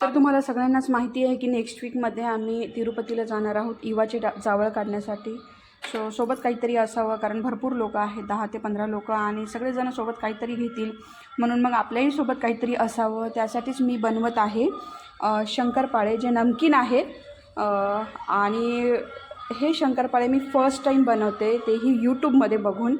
तर तुम्हाला सगळ्यांनाच माहिती आहे की नेक्स्ट वीकमध्ये आम्ही तिरुपतीला जाणार आहोत इवाचे डा जावळ काढण्यासाठी. सो सोबत काहीतरी असावं कारण भरपूर लोक आहेत दहा ते पंधरा लोक आणि सगळेजण सोबत काहीतरी घेतील. म्हणून मग आपल्याही सोबत काहीतरी असावं त्यासाठीच मी बनवत आहे शंकरपाळे जे नमकीन आहेत. आणि हे शंकरपाळे मी फर्स्ट टाईम बनवते तेही यूट्यूबमध्ये बघून.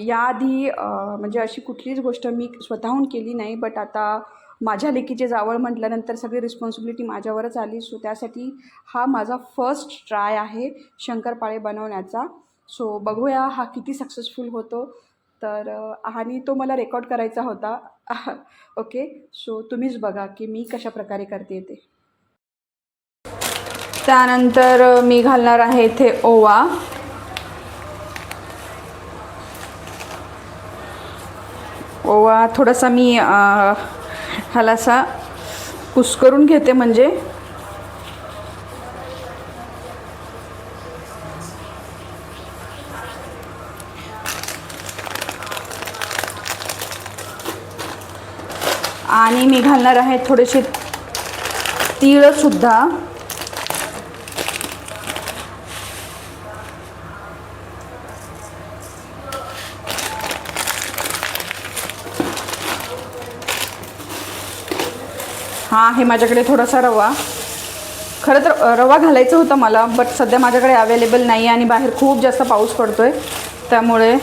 याआधी म्हणजे अशी कुठलीच गोष्ट मी स्वतःहून केली नाही बट आता माझ्या लेकीचे जावळ म्हटल्यानंतर सगळी रिस्पॉन्सिबिलिटी माझ्यावरच आली. सो त्यासाठी हा माझा फर्स्ट ट्राय आहे शंकरपाळे बनवण्याचा. सो बघूया हा किती सक्सेसफुल होतो. तर आणि तो मला रेकॉर्ड करायचा होता. ओके सो तुम्हीच बघा की मी कशा प्रकारे करते ते. त्यानंतर मी घालणार आहे इथे ओवा. ओवा थोडासा मी ह्याला असा कुस्करून घेते म्हणजे. आणि मी घालणार आहे थोडेसे तीळसुद्धा हा आहे माझ्याकडे थोडासा रवा. खरं तर रवा घालायचं होतं मला बट सध्या माझ्याकडे अवेलेबल नाही आणि बाहेर खूप जास्त पाऊस पडतो आहे त्यामुळे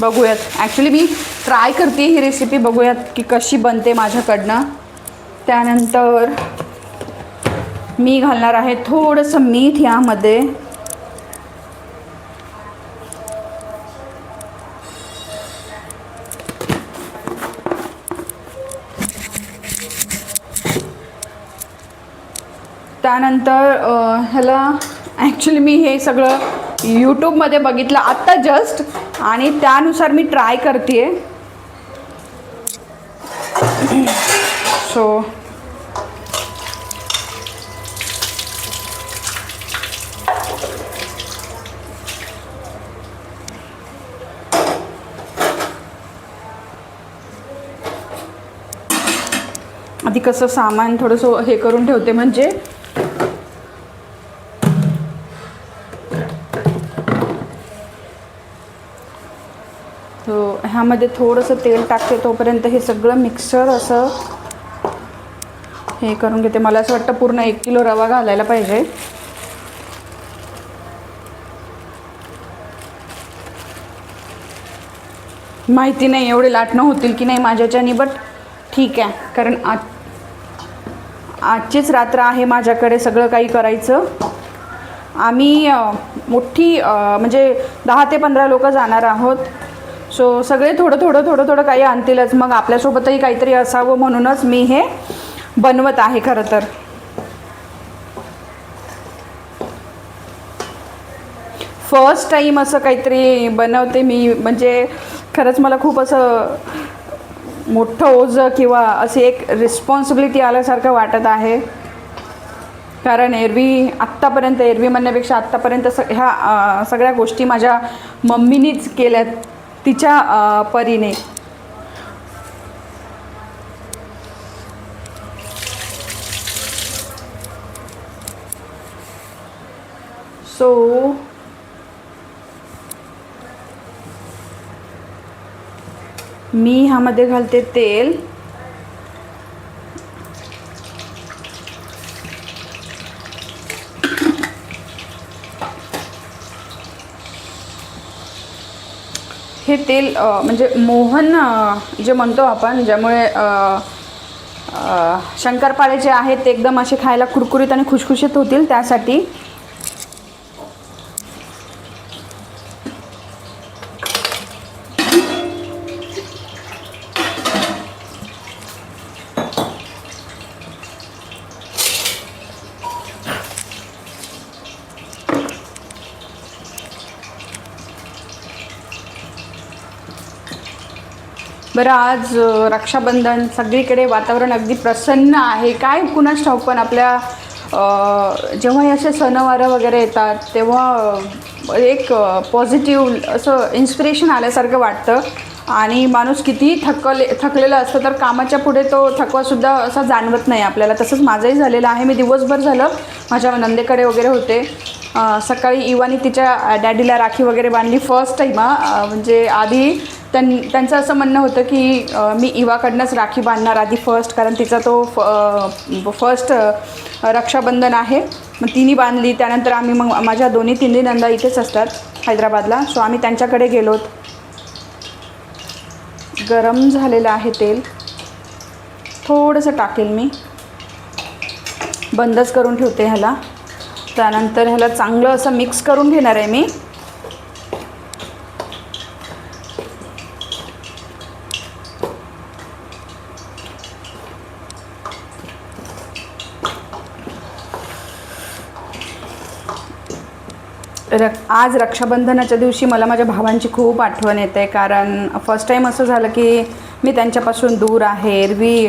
बघूयात. ॲक्च्युली मी ट्राय करते ही रेसिपी बघूयात की कशी बनते माझ्याकडनं. त्यानंतर मी घालणार आहे थोडंसं मीठ यामध्ये. त्यानंतर ह्याला ॲक्च्युली मी हे सगळं यूट्यूबमध्ये बघितलं. आत्ता जस्ट आणि त्यानुसार मी ट्राय करते सो आधी कसं सामान थोडंसं हे करून ठेवते. म्हणजे ह्यामध्ये थोडंसं तेल टाकते तोपर्यंत हे सगळं मिक्सर असं हे करून घेते. मला असं वाटतं पूर्ण एक किलो रवा घालायला पाहिजे. माहिती नाही एवढे लाटणं होतील की नाही माझ्याच्यानी बट ठीक आहे. कारण आज आजचीच रात्र आहे माझ्याकडे सगळं काही करायचं. आम्ही मोठी म्हणजे दहा ते पंधरा लोक जाणार आहोत. सो सगळे थोडं थोडं थोडं थोडं काही आणतीलच. मग आपल्यासोबतही काहीतरी असावं म्हणूनच मी हे बनवत आहे खरं तर. फर्स्ट टाईम असं काहीतरी बनवते मी. म्हणजे खरंच मला खूप असं मोठं ओझं किंवा अशी एक रिस्पॉन्सिबिलिटी आल्यासारखं वाटत आहे. कारण एरवी आत्तापर्यंत एरवी म्हणण्यापेक्षा आत्तापर्यंत स ह्या सगळ्या गोष्टी माझ्या मम्मीनीच केल्यात. तिच्या परीने. सो मी ह्यामध्ये घालते तेल. हे तेल म्हणजे मोहन जे म्हणतो आपण ज्यामुळे शंकरपाळे जे आहेत ते एकदम असे खायला कुरकुरीत आणि खुशखुशीत होतील त्यासाठी. बरं आज रक्षाबंधन सगळीकडे वातावरण अगदी प्रसन्न आहे. काय कुणाच ठाऊक पण आपल्या जेव्हा हे असे सणवारं वगैरे येतात तेव्हा एक पॉझिटिव्ह असं इन्स्पिरेशन आल्यासारखं वाटतं. आणि माणूस कितीही थकले थकलेला असतं तर कामाच्या पुढे तो थकवासुद्धा असा जाणवत नाही आपल्याला. तसंच माझंही झालेलं आहे. मी दिवसभर झालं. माझ्या नंदेकडे वगैरे होते. सकाळी इवानी तिच्या डॅडीला राखी वगैरे बांधली. फर्स्ट टाईम म्हणजे आधी त्यां त्यांचं असं म्हणणं होतं की मी इवाकडनंच राखी बांधणार आधी फर्स्ट कारण तिचा तो फर्स्ट रक्षाबंधन आहे. मग तिने बांधली त्यानंतर आम्ही मग माझ्या दोन्ही तिन्ही नंदा इथेच असतात हैदराबादला. सो आम्ही त्यांच्याकडे गेलोत. गरम झालेलं आहे तेल. थोडंसं टाकेल मी. बंदच करून ठेवते ह्याला. त्यानंतर ह्याला चांगलं असं मिक्स करून घेणार आहे मी. र आज रक्षाबंधनाच्या दिवशी मला माझ्या भावांची खूप आठवण येते कारण फर्स्ट टाईम असं झालं की मी त्यांच्यापासून दूर आहे. एरवी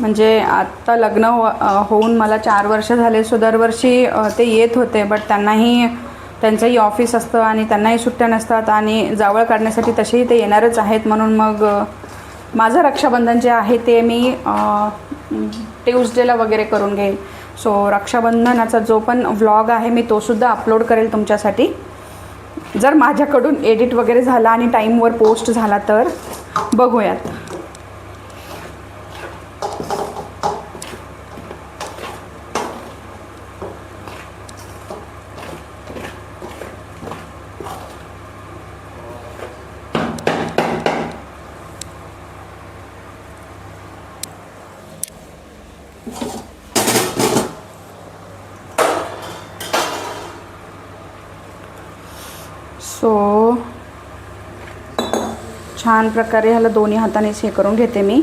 म्हणजे आत्ता लग्न हो होऊन मला चार वर्ष झाले. सो दरवर्षी ते येत होते बट त्यांनाही त्यांचंही ऑफिस असतं आणि त्यांनाही सुट्ट्या नसतात आणि जावळ काढण्यासाठी तसेही ते येणारच आहेत. म्हणून मग माझं रक्षाबंधन जे आहे ते मी ट्यूजडेला वगैरे करून घेईन. सो रक्षाबंधनाचा जो पण व्लॉग आहे मी तोसुद्धा अपलोड करेल तुमच्यासाठी. जर माझ्याकडून एडिट वगैरे झाला आणि टाईमवर पोस्ट झाला तर बघूयात सो छान प्रकारे ह्याला दोन्ही हातानेच हे करून घेते मी.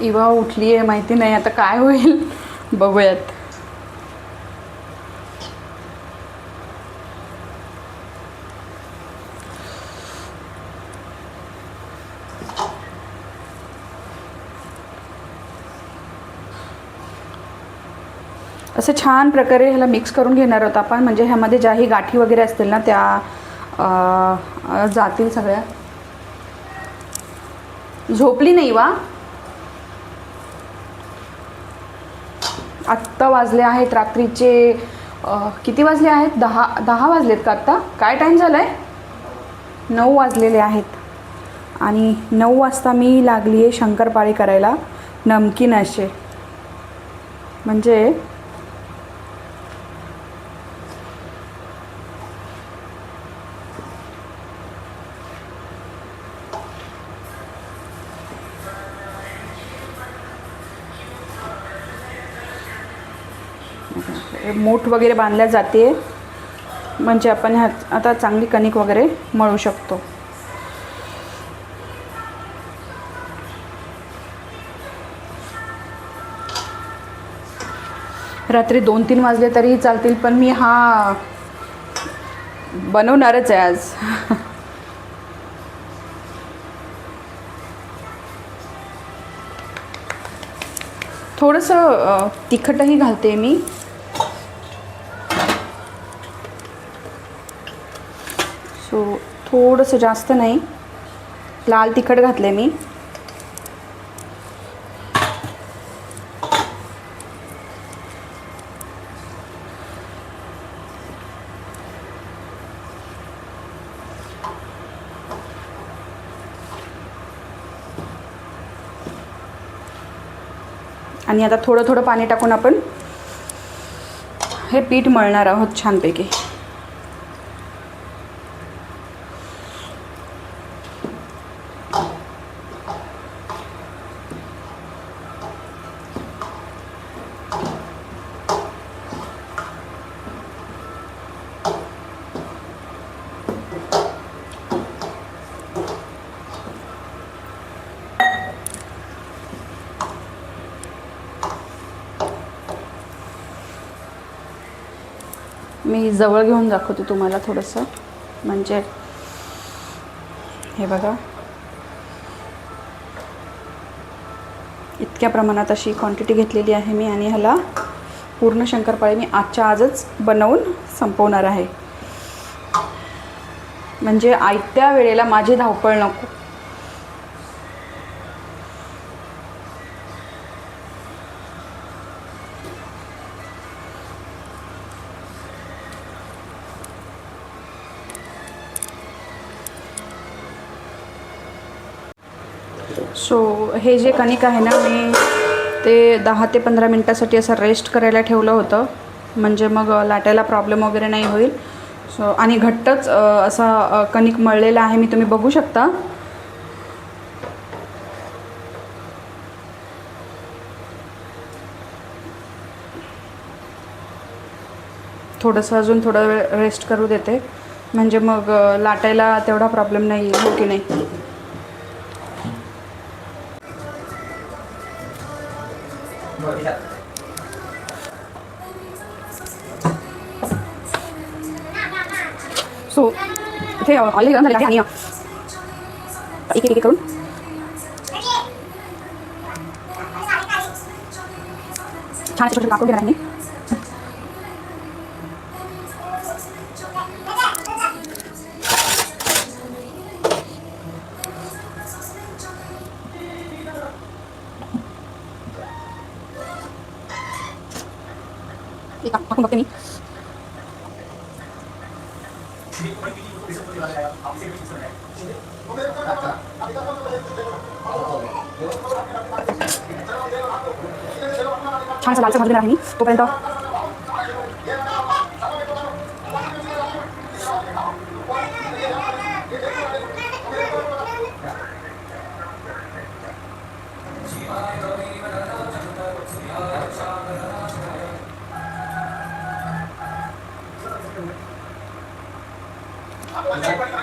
इवा उठली आहे माहिती नाही आता काय होईल? बघूयात. असं छान प्रकारे ह्याला मिक्स करून घेणार आहोत आपण. म्हणजे ह्यामध्ये ज्याही गाठी वगैरे असतील ना त्या जातील सगळ्या. झोपली नाही वा? आत्ता वाजले आहेत रात्रीचे किती वाजले आहेत? दहा दहा वाजलेत का आत्ता? काय टाईम झाला आहे नऊ वाजलेले आहेत. आणि नऊ वाजता मी लागली आहे शंकरपाळी करायला नमकीन असे. म्हणजे वगैरे बांधल्या जाते. म्हणजे आपण ह्यात आता चांगली कणिक वगैरे मळू शकतो. रात्री दोन तीन वाजले तरीही चालतील पण मी हा बनवणारच आहे आज. थोडंसं तिखटही घालते मी सो थोडंसं जास्त नाही. लाल तिखट घातले मी. आणि आता थोडं थोडं पाणी टाकून आपण हे पीठ मळणार आहोत छानपैकी. मी जवळ घेऊन दाखवते तुम्हाला थोडंसं. म्हणजे हे बघा. इतक्या प्रमाणात अशी क्वांटिटी घेतलेली आहे मी आणि ह्याला पूर्ण शंकरपाळी मी आजच्या आजच बनवून संपवणार आहे. म्हणजे आयत्या वेळेला माझी धावपळ नको. हे जे कणिक आहे ना मी ते दहा ते पंधरा मिनटासाठी असं रेस्ट करायला ठेवलं होतं. म्हणजे मग लाटायला प्रॉब्लेम वगैरे नाही होईल. सो आणि घट्टच असा कणिक मळलेला आहे मी तुम्ही बघू शकता. थोडंसं अजून थोडा वेळ रेस्ट करू देते. म्हणजे मग लाटायला तेवढा प्रॉब्लेम नाही हो की नाही? सो इथे ऑइल गरम झालेलं आहे आणि एक एक एक करून छान असे छोटे टाकून घेणार आहे मी एक टाकून बघते मी छान असं लालसर भाजून आहे मी तोपर्यंत ba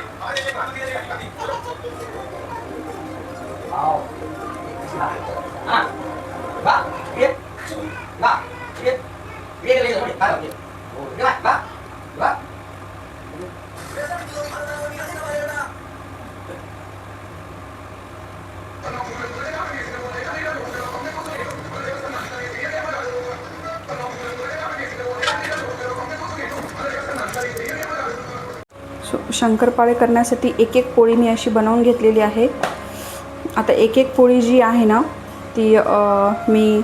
शंकरपाळे करण्यासाठी एक एक पोळी मी अशी बनवून घेतलेली आहे. आता एक एक पोळी जी आहे ना ती मी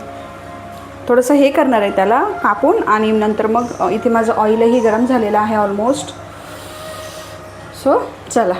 थोडंसं हे करणार आहे त्याला कापून आणि नंतर मग इथे माझं ऑइलही गरम झालेलं आहे ऑलमोस्ट सो चला.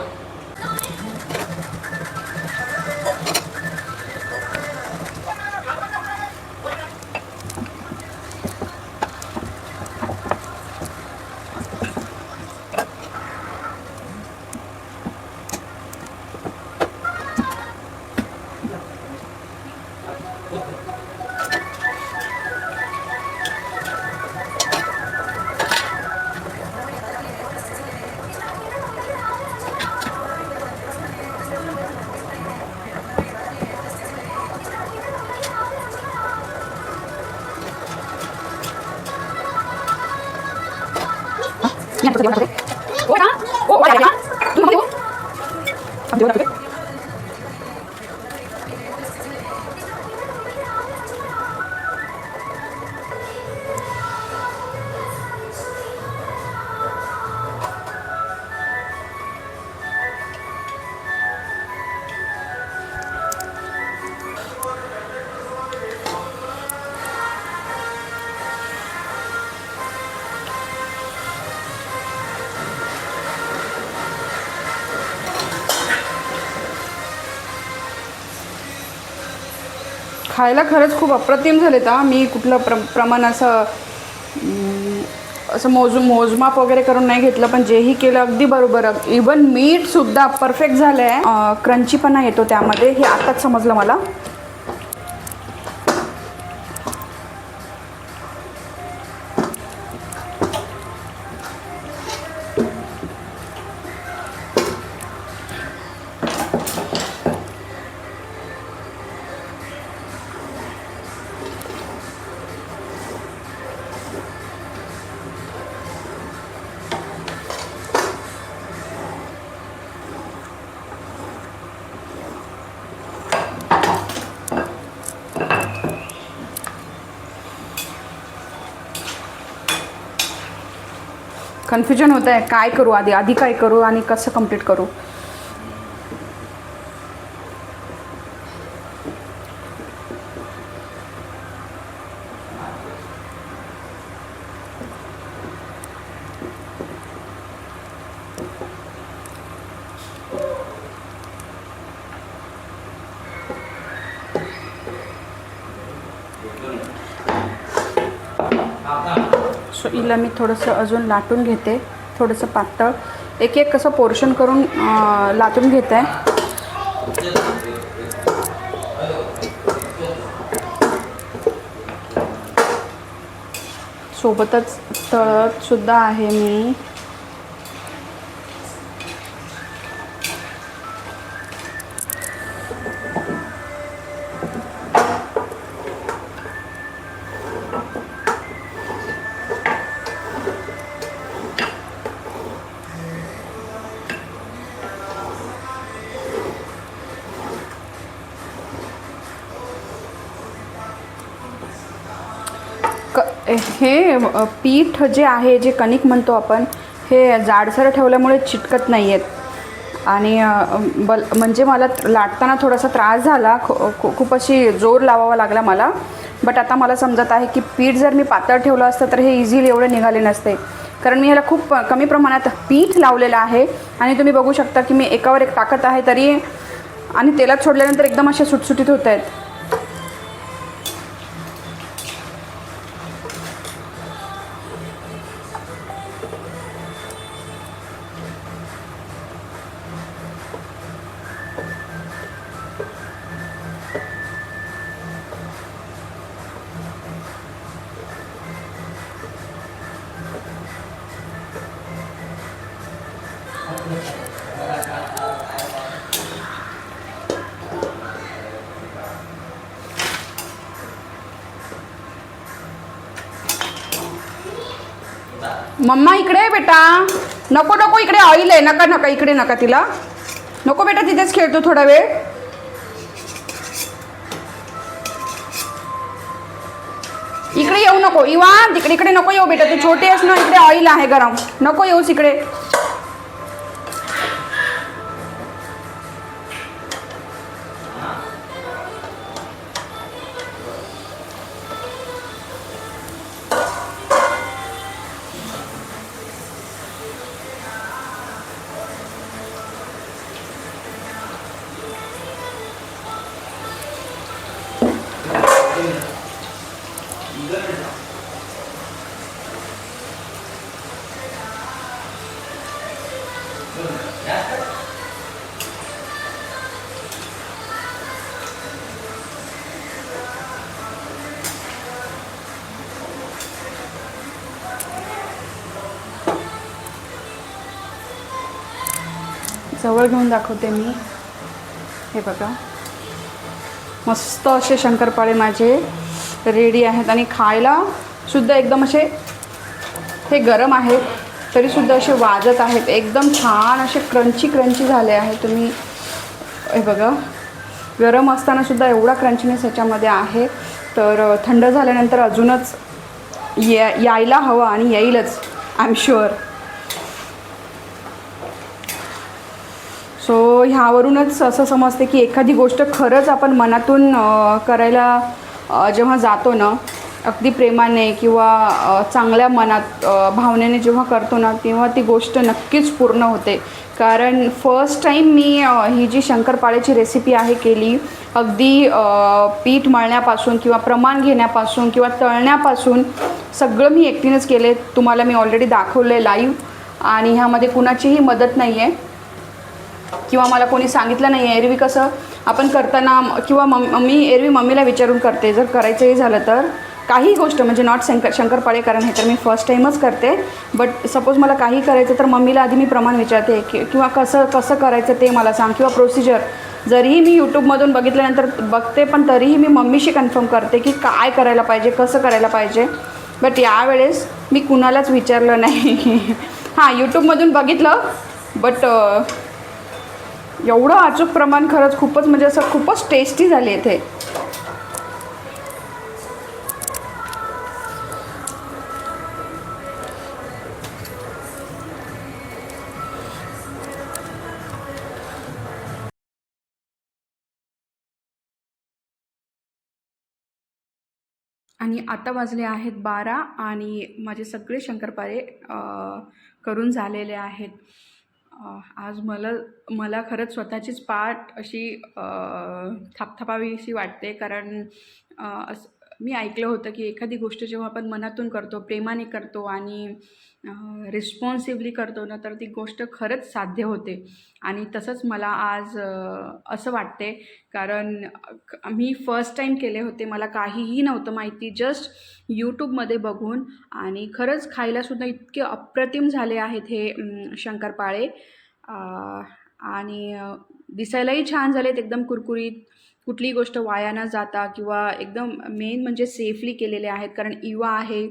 Mira, entonces, ¿qué? ¡Hola! ¡Hola! खायला खरंच खूप अप्रतिम झाले तर मी कुठलं प्र प्रमाण असं असं मोज मोजमाप वगैरे करून नाही घेतलं पण जेही केलं अगदी बरोबर. इवन मीठसुद्धा परफेक्ट झालं आहे क्रंचीपणा येतो त्यामध्ये हे आत्ताच समजलं मला. कन्फ्युजन होत आहे काय करू आधी? आधी काय करू आणि कसं कंप्लीट करू? हिला मी थोडंसं अजून लाटून घेते थोडंसं पातळ. एक एक कसं पोर्शन करून लाटून घेते. सोबतच तळतसुद्धा आहे मी. पीठ जे आहे जे कणिक म्हणतो आपण हे जाडसर ठेवल्यामुळे चिटकत नाही आहेत आणि बल म्हणजे मला लाटताना थोडासा त्रास झाला खू खू- खूप अशी जोर लावावा लागला मला. बट आता मला समजत आहे की पीठ जर मी पातळ ठेवलं असतं तर हे इझिली एवढं निघाले नसते. कारण मी ह्याला खूप कमी प्रमाणात पीठ लावलेलं आहे. आणि तुम्ही बघू शकता की मी एकावर एक टाकत आहे तरी आणि तेलात सोडल्यानंतर एकदम असे सुटसुटीत होत आहेत मम्मा इकडे बेटा. नको नको इकडे ऑइल आहे. नका नका इकडे नका तिला. नको बेटा तिथेच खेळतो थोडा वेळ. इकडे येऊ नको. इवा तिकडे इकडे नको येऊ बेटा. तू छोटी आहेस ना इकडे ऑइल आहे गरम. नको येऊस इकडे. जवळ घेऊन दाखवते मी. हे बघा. मस्त असे शंकरपाळे माझे रेडी आहेत आणि खायला सुद्धा एकदम असे हे गरम आहेत तरीसुद्धा असे वाजत आहेत. एकदम छान असे क्रंची क्रंची झाले आहे तुम्ही. हे बघा. गरम असतानासुद्धा एवढा क्रंचीनेस ह्याच्यामध्ये आहे. तर थंड झाल्यानंतर अजूनच या यायला हवं आणि येईलच आय एम शुअर सो ह्यावरूनच असं समजते की एखादी गोष्ट खरंच आपण मनातून करायला जेव्हा जातो ना अगदी प्रेमाने किंवा चांगल्या मनात भावनेने जेव्हा करतो ना तेव्हा ती गोष्ट नक्कीच पूर्ण होते. कारण फर्स्ट टाईम मी ही जी शंकरपाळ्याची रेसिपी आहे केली अगदी पीठ मळण्यापासून किंवा प्रमाण घेण्यापासून किंवा तळण्यापासून सगळं मी एकटीनंच केले. तुम्हाला मी ऑलरेडी दाखवलं आहे लाईव्ह आणि ह्यामध्ये कुणाचीही मदत नाही आहे किंवा मला कोणी सांगितलं नाही आहे एरवी कसं आपण करताना किंवा मम मी एरवी मम्मीला विचारून करते. जर करायचंही झालं तर. काही गोष्ट म्हणजे नॉट शंकर शंकरपाळे कारण हे तर मी फर्स्ट टाईमच करते. बट सपोज मला काही करायचं तर मम्मीला आधी मी प्रमाण विचारते की किंवा कसं कसं करायचं ते मला सांग. किंवा प्रोसिजर जरीही मी यूट्यूबमधून बघितल्यानंतर बघते पण तरीही मी मम्मीशी कन्फर्म करते की काय करायला पाहिजे कसं करायला पाहिजे. बट यावेळेस मी कुणालाच विचारलं नाही. हां यूट्यूबमधून बघितलं बट एवढं अचूक प्रमाण खरंच खूपच म्हणजे असं खूपच टेस्टी झाली इथे. आणि आता वाजले आहेत बारा आणि माझे सगळे शंकरपारे करून झालेले आहेत. आज मला मला खरंच स्वतःचीच पाठ अशी अ, वाटते कारण असं मी ऐकलं होतं की एखादी गोष्ट जेव्हा आपण मनातून करतो प्रेमाने करतो आणि रिस्पॉन्सिवली करतो ना तर ती गोष्ट खरंच साध्य होते. आणि तसंच मला आज असं वाटते कारण मी फर्स्ट टाईम केले होते मला काहीही नव्हतं माहिती जस्ट यूट्यूबमध्ये बघून आणि खरंच खायलासुद्धा इतके अप्रतिम झाले आहेत हे शंकरपाळे आणि दिसायलाही छान झालेत एकदम कुरकुरीत कुठलीही गोष्ट वाया न जाता किंवा एकदम मेन म्हणजे सेफली केलेले आहेत. कारण इवा आहे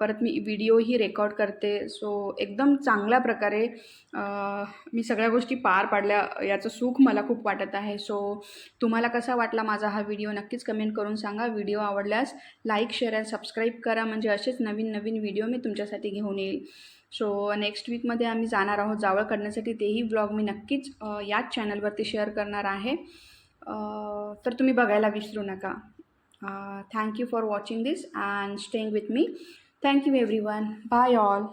परत मी व्हिडिओही रेकॉर्ड करते. सो एकदम चांगल्या प्रकारे मी सगळ्या गोष्टी पार पाडल्या. याचं सुख मला खूप वाटत आहे. सो तुम्हाला कसा वाटला माझा हा व्हिडिओ नक्कीच कमेंट करून सांगा. व्हिडिओ आवडल्यास लाईक शेअर अँड सबस्क्राईब करा. म्हणजे असेच नवीन नवीन व्हिडिओ मी तुमच्यासाठी घेऊन येईल. सो नेक्स्ट वीकमध्ये आम्ही जाणार आहोत जावळ करण्यासाठी. तेही ब्लॉग मी नक्कीच याच चॅनलवरती शेअर करणार आहे. तर तुम्ही बघायला विसरू नका thank you for watching this and staying with me thank you everyone bye all